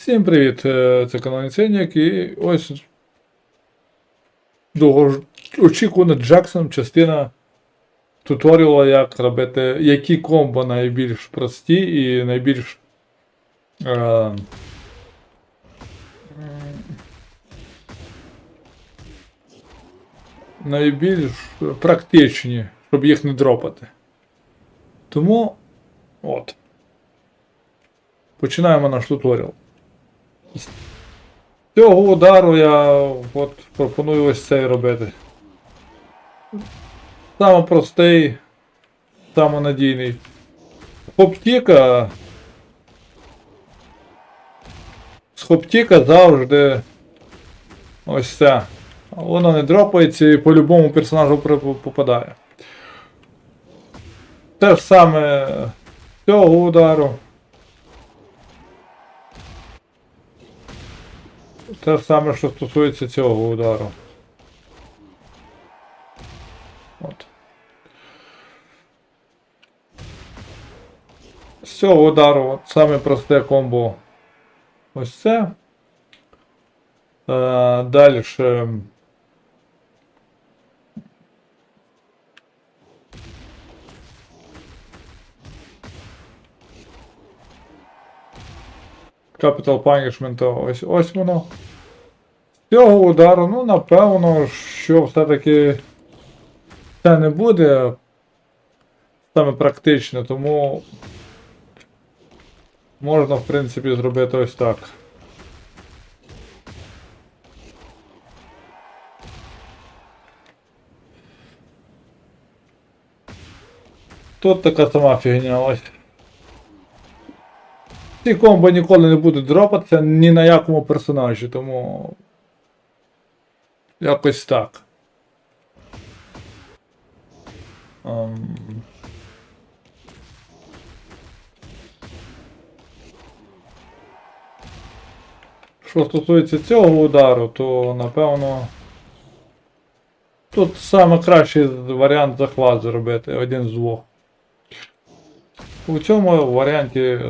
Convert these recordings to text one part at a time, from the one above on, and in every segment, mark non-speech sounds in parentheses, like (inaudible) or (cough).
Всім привіт! е, Це канал Ніценік і ось довгоочікувана Джексон частина туторіала, як робити, які комбо найбільш прості і найбільш е, найбільш практичні, щоб їх не дропати. Тому от. Починаємо наш туторіал. З цього удару я от пропоную ось цей робити. Саме простий, саме надійний. Хоптіка. З хоптіка завжди ось це. Воно не дропається і по любому персонажу попадає. Те ж саме цього удару. Те саме, що стосується цього удару. От. З цього удару саме просте комбо. Ось це. Е, далі. Capital Punishment, ось ось воно. Цього удару, ну, напевно, що все-таки це не буде саме практично, тому можна, в принципі, зробити ось так. Тут така сама фігня ось. Ці комбо ніколи не будуть дропатися ні на якому персонажі, тому. Якось так. Ем. Що стосується цього удару, то напевно. Тут саме кращий варіант захват зробити, один з двох. У цьому варіанті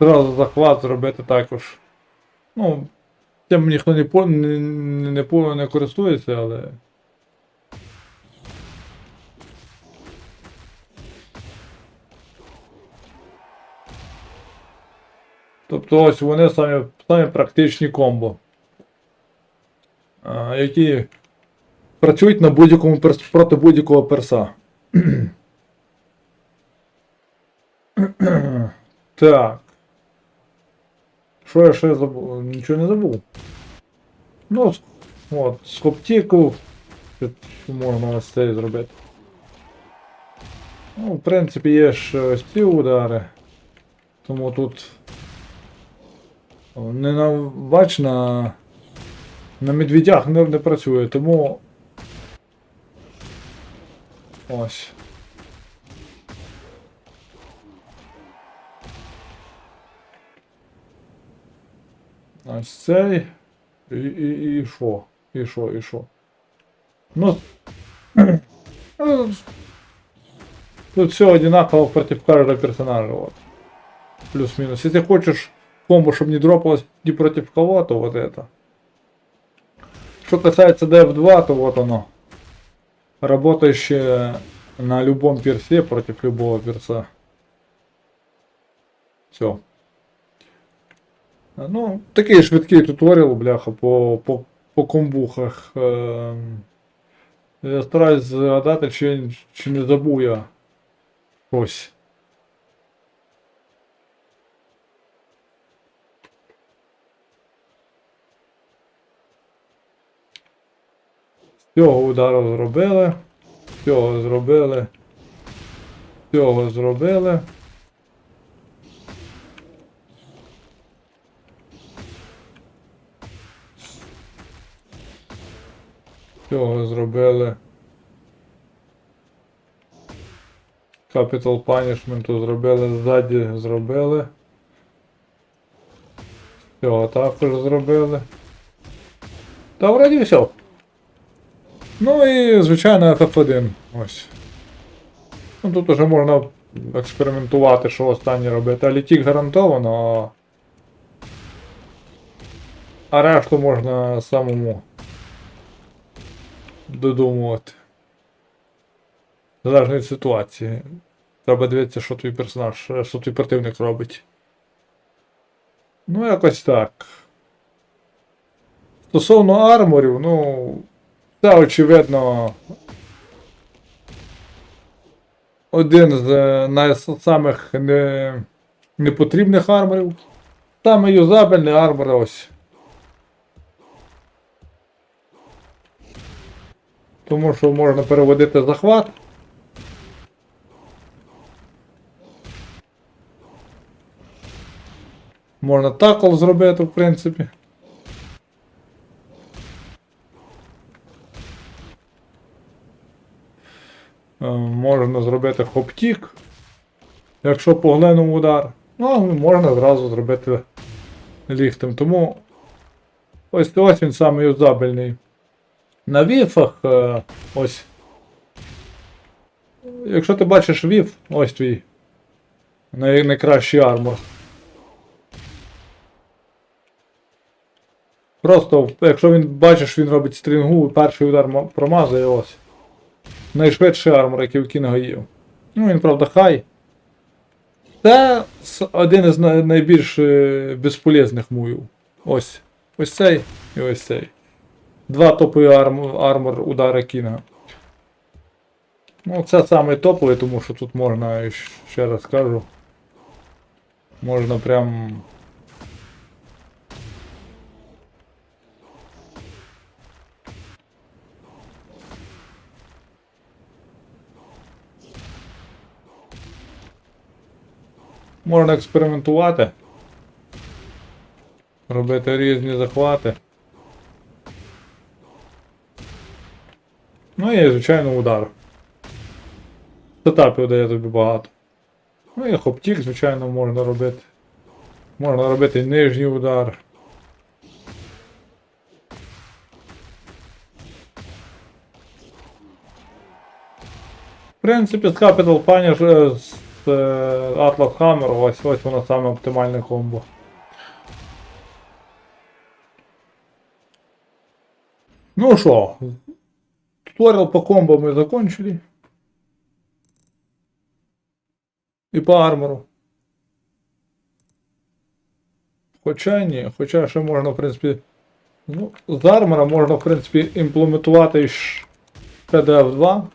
Зразу захват зробити також. Ну, цим ніхто не, по, не, не, не, користується, але. Тобто ось вони самі, самі практичні комбо. Які працюють на будь-якому проти будь-якого перса. (clears throat) так. Що я ще забув? Нічого не забув. Ну, от, з хоптіку. Що можна ось це зробити. Ну, в принципі, є ж ось ці удари. Тому тут. Не на бач на. На медведях не, не працює, тому. Ось. Ось цей. І, і, і що? І що, і що? Ну. (clears throat) ну, Тут все одинаково против каждого персонажа. Вот. Плюс-минус. Если хочешь комбо, чтобы не дропалось ни против кого, то вот это. Что касается DF2, то вот оно. Работающее на любом персе против любого перса. Все. Ну, такий швидкий туторіал, бляха, по, по, по комбухах. Ем, Я стараюсь згадати, чи, чи не забув я щось. З цього удару зробили. Цього зробили. Цього зробили. Цього зробили. Capital Punishment зробили, ззаді зробили. Цього також зробили. Та вроді все. Ну і, звичайно, FF1. Ось. Ну тут уже можна експериментувати, що останнє робити. А літік гарантовано, а а решту можна самому додумувати. Залежно від ситуації. Треба дивитися, що твій персонаж, що твій противник робить. Ну, якось так. Стосовно арморів, ну. Це очевидно. Один з е, найсамих не, непотрібних арморів. Саме юзабельний армор ось. Тому що можна переводити захват. Можна такл зробити, в принципі. Е, Можна зробити хоптік. Якщо поглянув удар. Ну, можна зразу зробити ліхтем. Тому ось ось він саме юзабельний. На віфах е, ось. Якщо ти бачиш віф, ось твій най- найкращий армор. Просто, якщо він бачиш, він робить стрінгу, перший удар промазує ось. Найшвидший армор, який в Кінга є. Ну, він, правда, хай. Це один із найбільш е, безполезних мувів. Ось. Ось цей і ось цей. Два топові арм, армор удара Кінга. Ну, це саме топовий, тому що тут можна, ще раз кажу. Можна прям. Можна експериментувати. Робити різні захвати. І, звичайно, удар. Сетапів дає тобі багато. Ну і хоптік, звичайно, можна робити. Можна робити нижній удар. В принципі, з Capital Punish е, з е, Atlas Hammer, ось ось воно саме оптимальне комбо. Ну що, туторіал по комбо ми закончили. І по армору. Хоча ні, хоча ще можна, в принципі. Ну, з армора можна, в принципі, імплементувати PDF 2.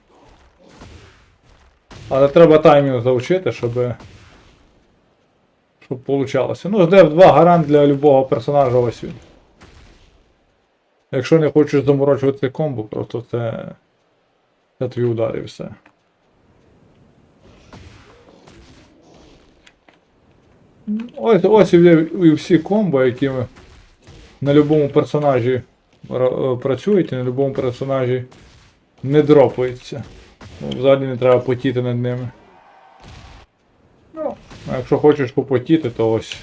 Але треба таймінг заучити, щоб. Щоб получалося. Ну, з DF2 гарант для любого персонажа ось він. Якщо не хочеш заморочувати комбо, просто це. Це твій удар і все. Ось, ось і, всі комбо, які ми на будь-якому персонажі е, працюють, і на будь-якому персонажі не дропаються. Ну, взагалі не треба потіти над ними. Ну, а якщо хочеш попотіти, то ось.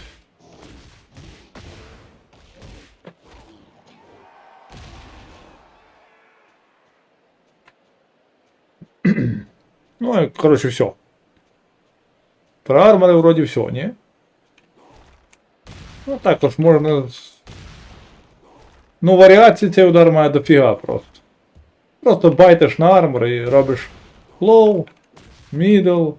(clears throat) Ну, і, коротше, все. Про армори вроді все, ні? Ну також можна. Ну, варіації цей удар має дофіга просто. Просто байтиш на армор і робиш low, middle,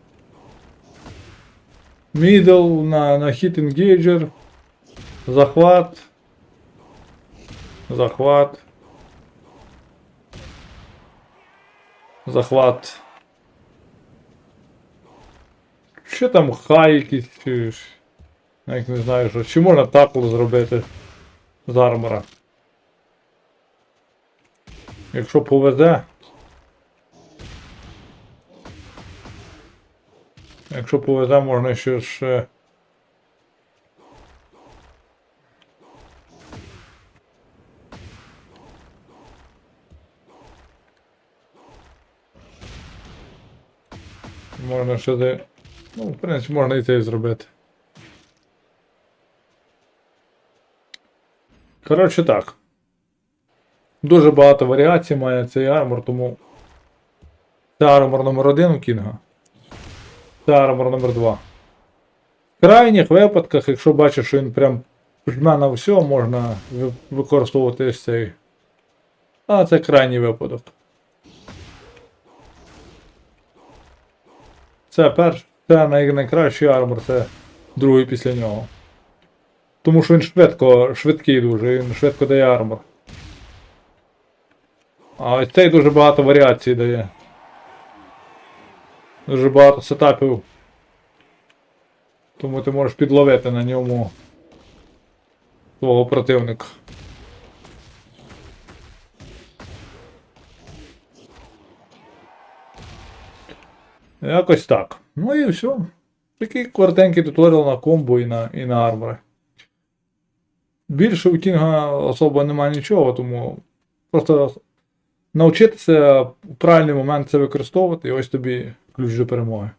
middle на, на hit engager, захват, захват, захват. Що там хай якийсь, чи ж- навіть не знаю, що. Чи можна такл зробити з армора? Якщо повезе. Якщо повезе, можна ще ж. Можна ще де. Ну, в принципі, можна і це зробити. Коротше так. Дуже багато варіацій має цей армор, тому. Це армор номер один у Кінга. Це армор номер 2. В крайніх випадках, якщо бачиш, що він прям жме на все можна використовувати цей. А це крайній випадок. Це перш, це най, найкращий армор, це другий після нього. Тому що він швидко, швидкий дуже, він швидко дає армор. А ось цей дуже багато варіацій дає. Дуже багато сетапів. Тому ти можеш підловити на ньому свого противника. Якось так. Ну і все. Такий коротенький туторіал на комбо і на, і на армори. Більше у Кінга особо немає нічого, тому просто навчитися в правильний момент це використовувати, і ось тобі ключ до перемоги.